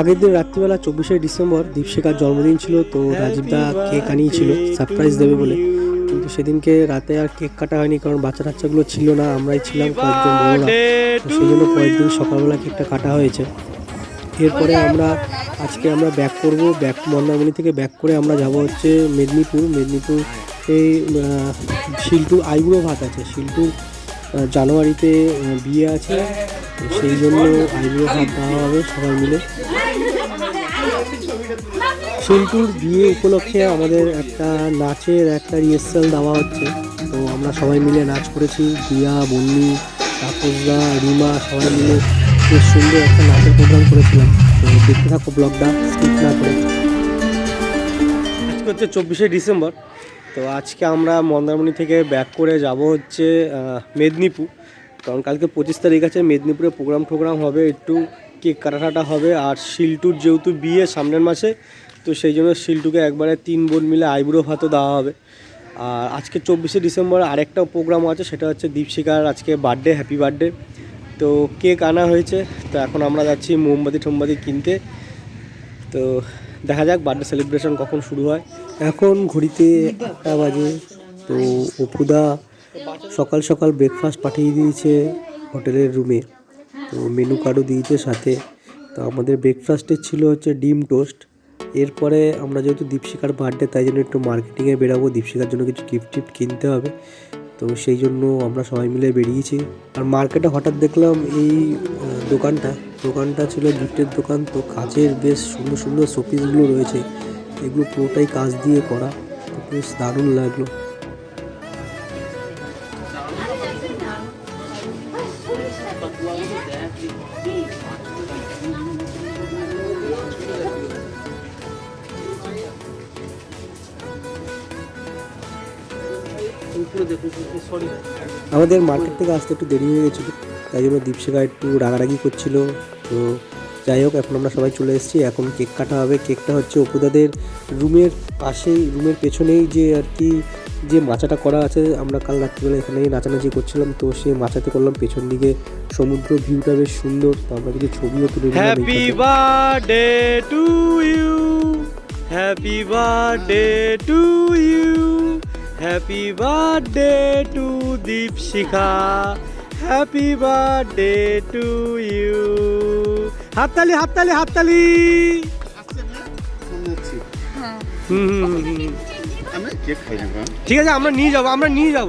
আগের দিন রাত্রিবেলা চব্বিশে ডিসেম্বর দীপশিকার জন্মদিন ছিল, তো রাজীবদা কেক আনিয়েছিল সারপ্রাইজ দেবে বলে। কিন্তু সেদিনকে রাতে আর কেক কাটা হয়নি, কারণ বাচ্চা কাচ্চাগুলো ছিল না, আমরাই ছিলাম কয়েকজন বড়রা সেই জন্য পরের দিন সকালবেলা কেকটা কাটা হয়েছে। এরপরে আমরা আজকে আমরা ব্যাক করব ব্যাক মন্দারমণি থেকে ব্যাক করে আমরা যাব হচ্ছে মেদিনীপুর। মেদিনীপুর এই শিলটুর আইবুড়ো ভাত আছে। শিলটুর জানুয়ারিতে বিয়ে আছে সেই জন্য আইবুড়ো ভাত দেওয়া হবে সবাই মিলে। শিলটুর বিয়ে উপলক্ষে আমাদের একটা নাচের একটা রিহার্সাল দেওয়া হচ্ছে। তো আমরা সবাই মিলে নাচ করেছি। দিয়া, বন্নি, তাপসদা, রিমা সবাই মিলে বেশ সুন্দর একটা নাচের প্রোগ্রাম করেছিলাম। তো দেখতে থাকো ব্লগটা স্কিপ না করে। আজকে হচ্ছে চব্বিশে ডিসেম্বর। তো আজকে আমরা মন্দারমণি থেকে ব্যাক করে যাব হচ্ছে মেদিনীপুর। কারণ কালকে পঁচিশ তারিখ আছে, মেদিনীপুরে প্রোগ্রাম টোগ্রাম হবে একটু কেক কাটাটা হবে আর শিলটুর যেহেতু বিয়ে সামনের মাসে, তো সেই জন্য শিলটুকে একবারে তিন বোন মিলে আইব্রো ভাতও দেওয়া হবে। আর আজকে চব্বিশে ডিসেম্বর আরেকটা প্রোগ্রাম আছে, সেটা হচ্ছে দীপশিকার আজকে বার্থডে হ্যাপি বার্থডে তো কেক আনা হয়েছে, তো এখন আমরা যাচ্ছি মোমবাতি টোমবাতি কিনতে। তো দেখা যাক বার্থডে সেলিব্রেশন কখন শুরু হয়। এখন ঘড়িতে আটটা বাজে, তো অপুদা সকাল সকাল ব্রেকফাস্ট পাঠিয়ে দিয়েছে হোটেলের রুমে তো মেনু কার্ডও দিয়েছে সাথে। তো আমাদের ব্রেকফাস্টে ছিল হচ্ছে ডিম টোস্ট এরপরে আমরা যেহেতু দীপশিকার বার্থডে তাই জন্য একটু মার্কেটিংয়ে বেরাবো। দীপশিকার জন্য কিছু গিফট টিফট কিনতে হবে। তো সেই জন্য আমরা সবাই মিলে বেরিয়েছি। আর মার্কেটে হঠাৎ দেখলাম এই দোকানটা। দোকানটা ছিল গিফটের দোকান। তো কাচের বেশ সুন্দর সুন্দর শোপিসগুলো রয়েছে। এগুলো পুরোটাই কাজ দিয়ে করা। তো বেশ দারুণ লাগল। আমাদের মার্কেট থেকে আসতে একটু দেরি হয়ে গেছিল তাই জন্য দীপশিকা একটু রাগারাগি করছিল। তো যাই হোক এখন আমরা সবাই চলে এসেছি এখন কেক কাটা হবে। কেকটা হচ্ছে অপুদাদের রুমের পাশেই রুমের পেছনেই যে আর কি যে মাচাটা করা আছে আমরা কাল রাত্রিবেলা এখানেই নাচানাচি করছিলাম তো সেই মাচাতে করলাম পেছন দিকে সমুদ্র ভিউটা বেশ সুন্দর তো আমরা কিছু ছবিও তুলে happy. Birthday to you happy birthday to you happy birthday to Dipshikha happy birthday to you হাততালি হাততালি হাততালি। ঠিক আছে, আমরা নিয়ে যাব, আমরা নিয়ে যাব।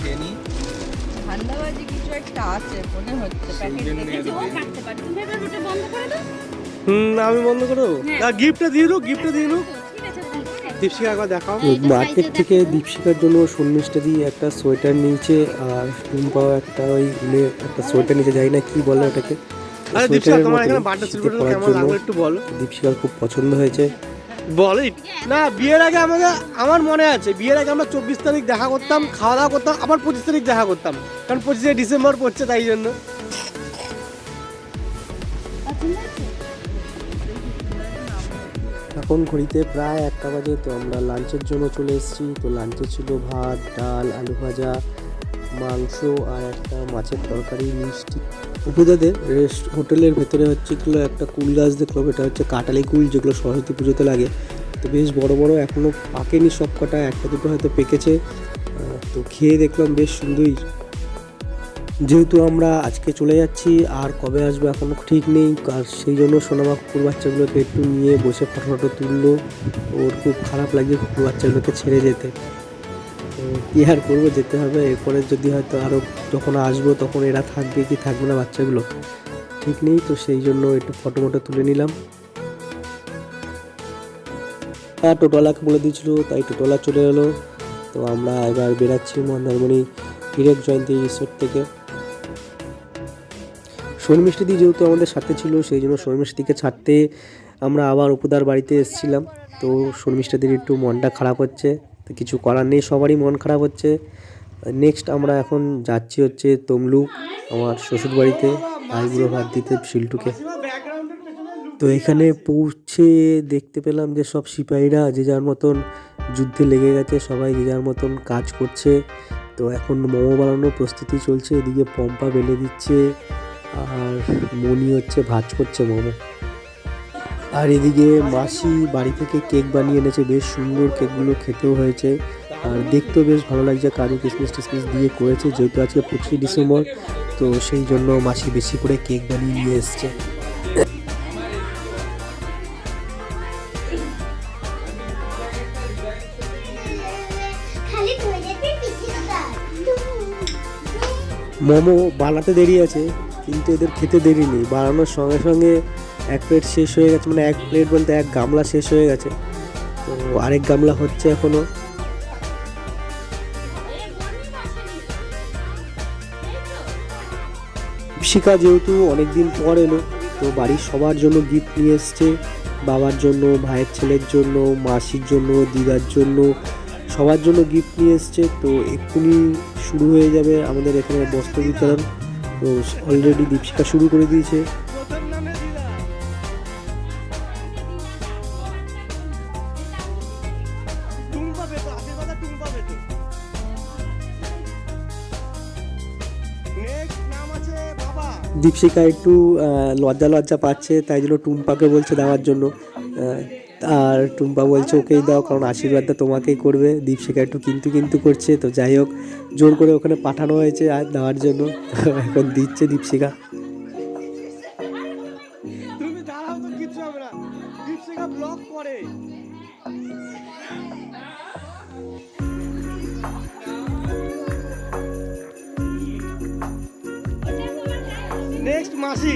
খেয়ে নি? ঠান্ডাবাজি কিছু একটা আছে মনে হচ্ছে। প্যাকেট দেখেছি? ও কাটতে পারে তুমি এবার ওটা বন্ধ করে দাও হুম আমি বন্ধ করো গিফটটা দিয়ে দাও গিফটটা দিয়ে দাও দীপশিখা একবার দেখাও। মার্কেট থেকে দীপশিকার জন্য শর্মিষ্ঠা দিয়ে একটা সোয়েটার নিয়েছে আর টুম্পাও একটা ওই একটা সোয়েটার নিচে যাই না কি বলে ওটাকে? আরে দীপশিখা তোমার এখানে বার্থডে সেলিব্রেশন কেমন লাগল একটু বলো। দীপশিকার খুব পছন্দ হয়েছে। বলো না বিয়ের আগে আমাদের আমার মনে আছে বিয়ের আগে আমরা চব্বিশ তারিখ দেখা করতাম খাওয়া দাওয়া করতাম আবার পঁচিশ তারিখ দেখা করতাম। কারণ পঁচিশে ডিসেম্বর পড়ছে তাই জন্য। এখন ঘড়িতে প্রায় একটা বাজে তো আমরা লাঞ্চের জন্য চলে এসেছি। তো লাঞ্চে ছিল ভাত ডাল আলু ভাজা। মাংস আর একটা মাছের তরকারি মিষ্টি। উপদাদের রেস্ট হোটেলের ভেতরে হচ্ছে এগুলো একটা কুল গাছ দেখলাম, এটা হচ্ছে কাটালি কুল, যেগুলো সরস্বতী পুজোতে লাগে। তো বেশ বড় বড় এখনও পাকেনি সব কটা একটা দুটো হয়তো পেকেছে। তো খেয়ে দেখলাম বেশ সুন্দরই। যেহেতু আমরা আজকে চলে যাচ্ছি, আর কবে আসব এখনও ঠিক নেই, আর সেই জন্য সোনামা কুকুর বাচ্চাগুলোকে একটু নিয়ে বসে ফটো ফটো তুললো। ওর খুব খারাপ লাগছে কুকুর বাচ্চাগুলোকে ছেড়ে যেতে। কী আর করব, যেতে হবে। এরপরে যদি হয়তো আরও যখন আসব, তখন এরা থাকবে কি থাকবে না বাচ্চাগুলো। ঠিক নেই, তো সেই জন্য একটু ফটো মটো তুলে নিলাম। আর টোটোওয়ালাকে বলে দিয়েছিল, তাই টোটোওয়ালা চলে এলো। তো আমরা এবার বেরাচ্ছি মন্দারমণি হিরেক জয়ন্তী রিসোর্ট থেকে। শর্মিষ্টিদি যেহেতু আমাদের সাথে ছিল, সেই জন্য শর্মিষ্টিকে ছাড়তে আমরা আবার উপদার বাড়িতে এসেছিলাম। তো শর্মিষ্ঠাদির একটু মনটা খারাপ হচ্ছে। তো কিছু করার নেই, সবারই মন খারাপ হচ্ছে। নেক্সট আমরা এখন যাচ্ছি হচ্ছে তমলুক আমার শ্বশুর বাড়িতে আইবুড়ো ভাত দিতে শিল্টুকে। তো এখানে পৌঁছে দেখতে পেলাম যে সব সিপাহীরা যে যার মতন যুদ্ধে লেগে গেছে, সবাই যে যার মতন কাজ করছে। তো এখন মোমো বানানোর প্রস্তুতি চলছে, এদিকে পম্পা বেলে দিচ্ছে, আর মনি হচ্ছে ভাজ করছে মোমো। আর এদিকে মাসি বাড়ি থেকে কেক বানিয়ে এনেছে বেশ সুন্দর কেকগুলো খেতেও হয়েছে। আর দেখতেও বেশ ভালো লাগছে কাজু কিশমিশ টিশমিশ দিয়ে করেছে যেহেতু আজকে পঁচিশে ডিসেম্বর তো সেই জন্য মাসি বেশি করে কেক বানিয়ে নিয়ে এসছে। মোমো বানাতে দেরি আছে কিন্তু এদের খেতে দেরি নেই বানানোর সঙ্গে সঙ্গে এক প্লেট শেষ হয়ে গেছে মানে এক প্লেট বলতে এক গামলা শেষ হয়ে গেছে। তো আরেক গামলা হচ্ছে এখনও। শিকা যেহেতু অনেকদিন পর এলো, তো বাড়ির সবার জন্য গিফট নিয়ে এসছে। বাবার জন্য, ভাইয়ের ছেলের জন্য, মাসির জন্য, দিদার জন্য, সবার জন্য গিফট নিয়ে এসছে। তো এক্ষুনি শুরু হয়ে যাবে আমাদের এখানে বস্ত্র বিতরণ। তো অলরেডি দীপশিকা শুরু করে দিয়েছে। দীপশিকা একটু লজ্জা লজ্জা পাচ্ছে, তাই জন্য টুম্পাকে বলছে দেওয়ার জন্য। আর টুম্পা বলছে, ওকেই দাও, কারণ আশীর্বাদটা তোমাকেই করবে। দীপশিকা একটু কিন্তু কিন্তু করছে, তো যাই হোক, জোর করে ওখানে পাঠানো হয়েছে আর দেওয়ার জন্য। এখন দিচ্ছে দীপশিকা মাসি।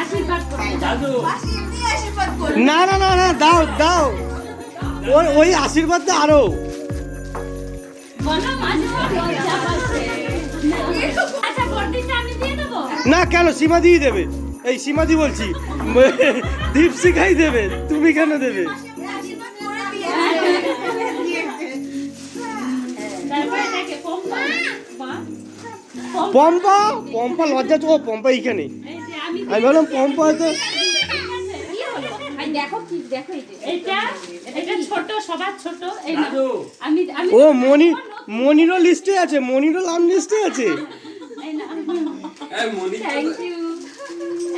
আশীর্বাদ আশীর্বাদ না না না না দাও দাও। ওই ওই আরও। মাসি লজ্জা পাচ্ছে। আচ্ছা বর্দিটা আমি দিয়ে দেবো? না কেন? সীমা দিয়ে দেবে। এই সীমাদি বলছি। দীপশিখাই দেবে। তুমি কেন দেবে? পম্পা? পম্পা লজ্জা তো ও পম্পা এইখানে। আমি বললাম পম্পা হয়তো কি হলো ভাই দেখো কি দেখো এই যে। এটা এটা ছোট সবার ছোট এই না। আমি আমি ও মনি মনিরও লিস্টে আছে মনিরও নাম লিস্টে আছে। এই না। থ্যাংক ইউ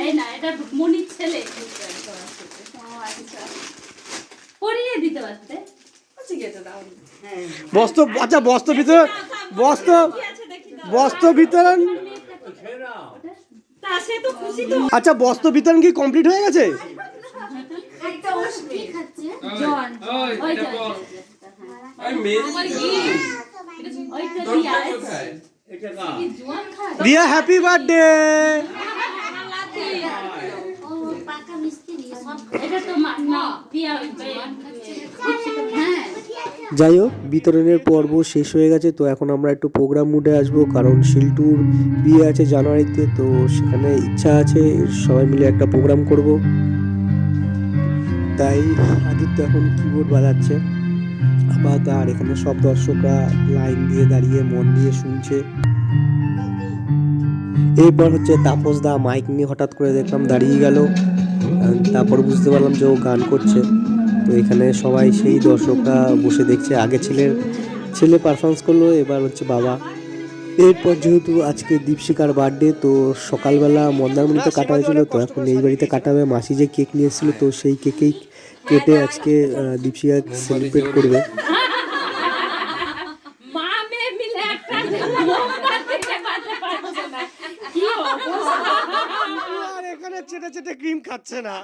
এই না এটা মনির ছেলে। পরিয়ে দিতে পারতে। বস্ত্র আচ্ছা বস্ত্র ভিতরে বস্ত্র বস্ত্র বিতরণ? আচ্ছা বস্ত্র বিতরণ কি কমপ্লিট হয়ে গেছে? রিয়া হ্যাপি বার্থডে পাকা মিস্ত্রি সব এটা তো মা না যাই হোক বিতরণের পর্ব শেষ হয়ে গেছে, তো এখন আমরা একটু প্রোগ্রাম মুডে আসব, কারণ শিল্টুর বিয়ে আছে জানুয়ারিতে, তো সেখানে ইচ্ছা আছে, সবাই মিলে একটা প্রোগ্রাম করব। তাই আদিত্য এখন কিবোর্ড বাজাচ্ছে। আবার আর এখানে সব দর্শকরা লাইন দিয়ে দাঁড়িয়ে, মন দিয়ে শুনছে। এরপর হচ্ছে তাপস দা মাইক নিয়ে হঠাৎ করে দেখলাম দাঁড়িয়ে গেল, তারপর বুঝতে পারলাম যে ও গান করছে। তো এখানে সবাই সেই দর্শকরা বসে দেখছে। আগে ছেলের ছেলে পারফরমেন্স করল এবার হচ্ছে বাবা। এরপর যেহেতু আজকে দীপশিকার বার্থডে তো সকালবেলা মন্দারমণিতে কাটা হয়েছিল তো এখন এই বাড়িতে কাটাবে মাসি যে কেক নিয়ে এসেছিল তো সেই কেকেই কেটে আজকে দীপশিকা সেলিব্রেট করবে। চেটে চেটে ক্রিম খাচ্ছে না।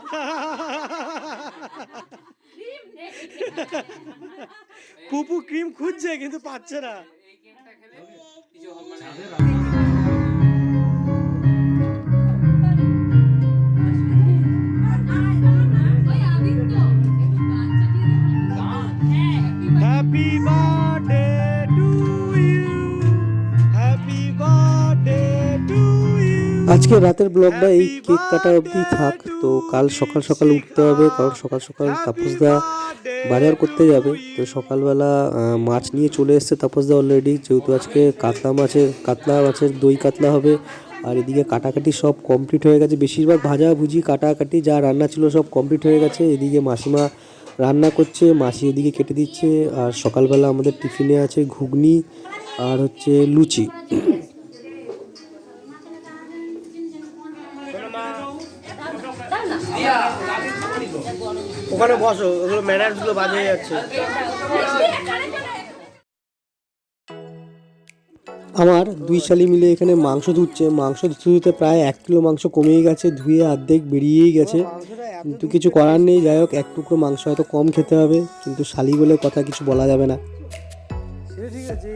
পুপু ক্রিম খুঁজছে কিন্তু পাচ্ছে না। হ্যাপি বার্থডে আজকে রাতের ব্লগটা এই কেক কাটা অবধি থাক। তো কাল সকাল সকাল উঠতে হবে, কারণ সকাল সকাল তাপসদা বাজার করতে যাবে। তো সকালবেলা মাছ নিয়ে চলে এসছে তাপসদা অলরেডি যেহেতু আজকে কাতলা মাছের কাতলা মাছের দই কাতলা হবে। আর এদিকে কাটাকাটি সব কমপ্লিট হয়ে গেছে। বেশিরভাগ ভাজা ভুজি, কাটাকাটি যা রান্না ছিল সব কমপ্লিট হয়ে গেছে। এদিকে মাসিমা রান্না করছে, মাসি এদিকে কেটে দিচ্ছে। আর সকালবেলা আমাদের টিফিনে আছে ঘুগনি আর হচ্ছে লুচি। ওখানে বসো ওগুলো ম্যানার্সগুলো বাজে হয়ে যাচ্ছে। আমার দুই শালি মিলে এখানে মাংস ধুচ্ছে। মাংস ধুতে ধুতে প্রায় এক কিলো মাংস কমেই গেছে ধুয়ে অর্ধেক বেরিয়েই গেছে। কিন্তু কিছু করার নেই যাই হোক এক টুকরো মাংস হয়তো কম খেতে হবে কিন্তু শালি বলে কথা কিছু বলা যাবে না। ঠিক আছে।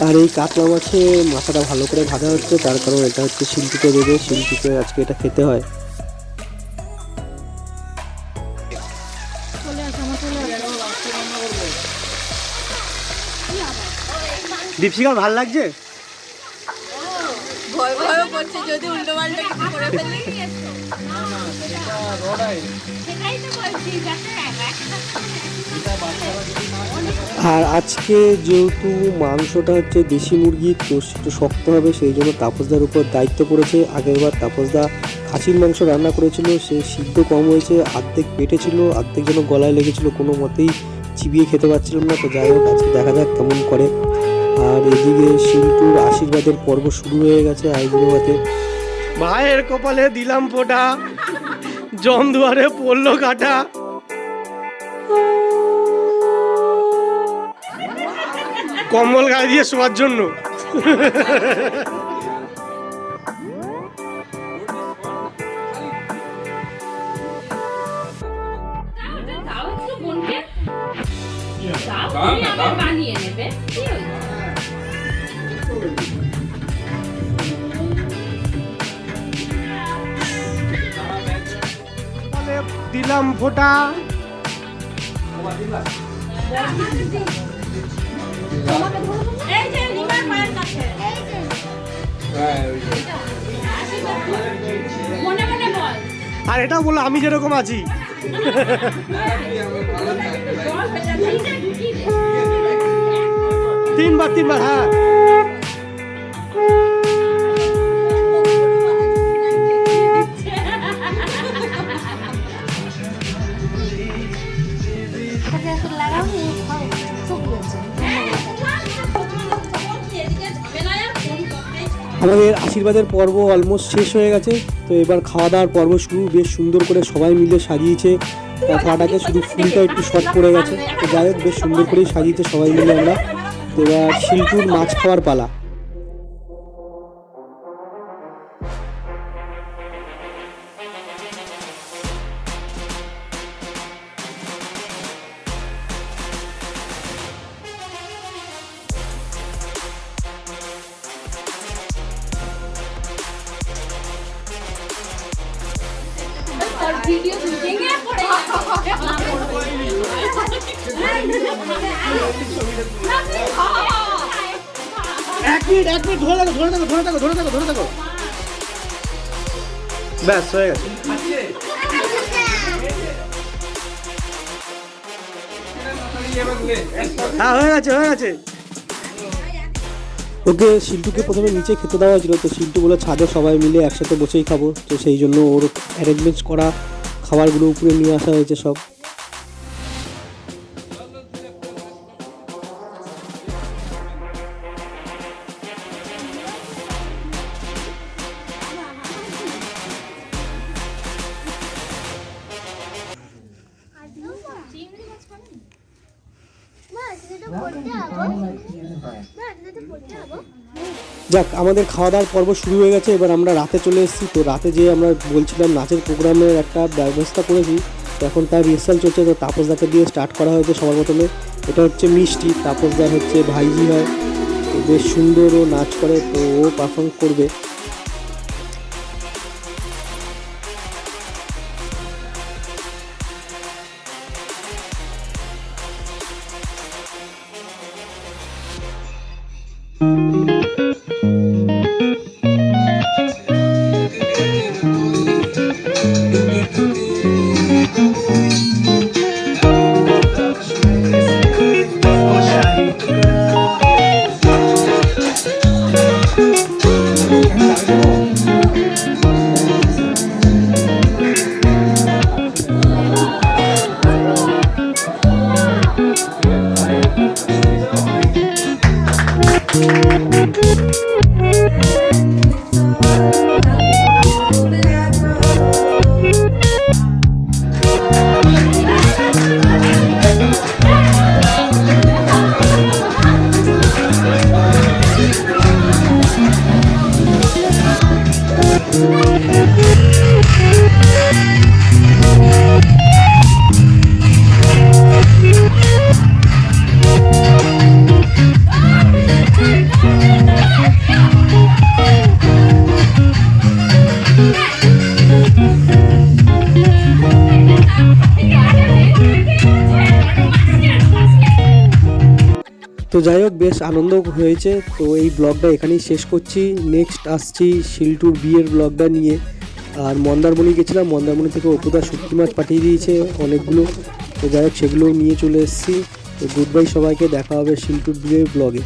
আর এই কাতলা মাছে মাথাটা ভালো করে ভাজা হচ্ছে তার কারণ এটা হচ্ছে শিল্পীকে দেবে শিল্পীকে আজকে এটা খেতে হয়। দীপশিকার ভালো লাগছে? ভয় ভয় করছে যদি উল্টো পাল্টা কিছু করে ফেলি। সেটাই তো বলছি যাতে একটা আর আজকে যেহেতু মাংসটা হচ্ছে দেশি মুরগি, তো একটু শক্ত হবে, সেই জন্য তাপসদার উপর দায়িত্ব পড়েছে। আগেরবার তাপসদা খাসির মাংস রান্না করেছিল, সে সিদ্ধ কম হয়েছে, অর্ধেক পেটে ছিল, অর্ধেক যেন গলায় লেগেছিল, কোনো মতেই চিবিয়ে খেতে পারছিলাম না। তো যাই হোক, আজকে দেখা যাক কেমন করে। আর এদিকে শিল্টুর আশীর্বাদের পর্ব শুরু হয়ে গেছে আইগুলোতে মায়ের কপালে দিলাম ফোটা জম দুয়ারে পড়ল কাটা। কম্বল গায়ে দিয়ে শোয়ার জন্য। দিলাম ফোটা আর এটাও বলল আমি যেরকম আছি। তিনবার তিনবার হ্যাঁ। আমাদের আশীর্বাদের পর্ব অলমোস্ট শেষ হয়ে গেছে, তো এবার খাওয়া দাওয়ার পর্ব শুরু। বেশ সুন্দর করে সবাই মিলে সাজিয়েছে। পাটাকে শুধু ফুলটা একটু শর্ট পড়ে গেছে। তো যাই হোক, বেশ সুন্দর করেই সাজিয়েছে সবাই মিলে আমরা। তো এবার শিল্পুর মাছ খাওয়ার পালা। ভিডিও পড়ে ধরে থাকো ব্যাস, হয়ে হয়ে গেছে ওকে, শিল্টুকে প্রথমে নিচে খেতে দেওয়া হয়েছিল, তো শিল্টু বলে, ছাদে সবাই মিলে একসাথে বসেই খাব, তো সেই জন্য ওর অ্যারেঞ্জমেন্টস করা খাবারগুলো উপরে নিয়ে আসা হয়েছে সব। যাক, আমাদের খাওয়া দাওয়ার পর্ব শুরু হয়ে গেছে। এবার আমরা রাতে চলে এসেছি। তো রাতে যে আমরা বলছিলাম নাচের প্রোগ্রামের একটা ব্যবস্থা করেছি, তো এখন তার রিহার্সাল চলছে। তো তাপসদাকে দিয়ে স্টার্ট করা হয়েছে সবার প্রথমে। এটা হচ্ছে মিষ্টি। তাপসদার হচ্ছে ভাইজি হয়। বেশ সুন্দর ও নাচ করে, তো ও পারফর্ম করবে। তো যাই হোক, বেশ আনন্দ হয়েছে। তো এই ব্লগটা এখানেই শেষ করছি। নেক্সট আসছি শিলটুর বিয়ের ব্লগটা নিয়ে। আর মন্দারমণি গেছিলাম। মন্দারমণি থেকে অপুদা শুটকি মাছ পাঠিয়ে দিয়েছে অনেকগুলো। তো যাই হোক সেগুলো নিয়ে চলে এসেছি। তো গুড বাই সবাইকে। দেখা হবে শিলটুর বিয়ের ব্লগে।